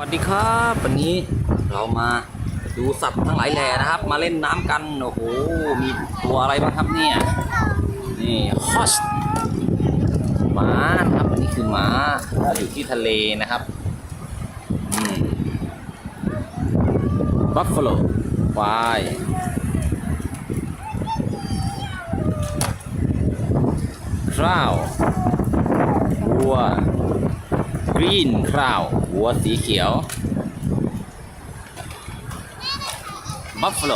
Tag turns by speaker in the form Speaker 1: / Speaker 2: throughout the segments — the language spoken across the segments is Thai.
Speaker 1: สวัสดีครับวันนี้เรามาดูสัตว์ทั้งหลายแหล่นะครับ มาเล่นน้ำกันโอ้โหมีตัวอะไรบ้างครับเนี่ยนี่ฮอสหมานะครับอันนี้คือหมาอยู่ที่ทะเลนะครับบัฟฟาโลควายคราววัวกรีนคราว วัวสีเขียวบัฟฟาโล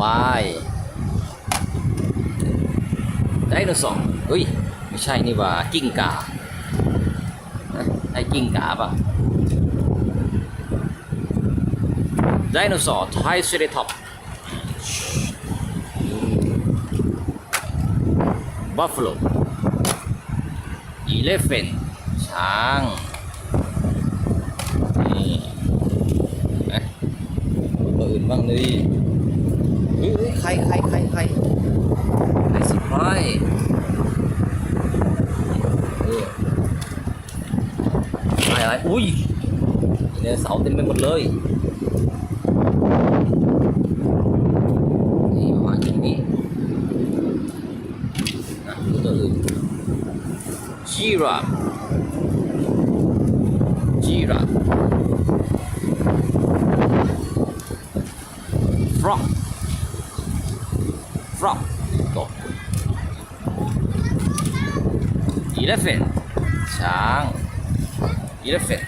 Speaker 1: วายไดโนเสาร์เฮ้ย ไม่ใช่นี่ว่ากิ้งก่าไอ้กิ้งก่าป่ะไดโนเสาร์ไทรเซราทอปบัฟฟาโล อีเลฟเฟนช้างนี่นะตัวอื่นบ้างเลยเฮ้ยเฮ้ยใครใครใครใครใครสิใครเออใครอะไรอุ้ยไดโนเสาร์เต็มไปหมดเลยนี่ประมาณอย่างนี้นะดูตัวอื่น giraffe giraffe frog frog ตก elephant ช้าง elephant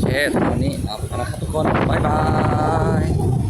Speaker 1: เชสวันนี้เอาไปแล้วครับทุกคน บ๊ายบาย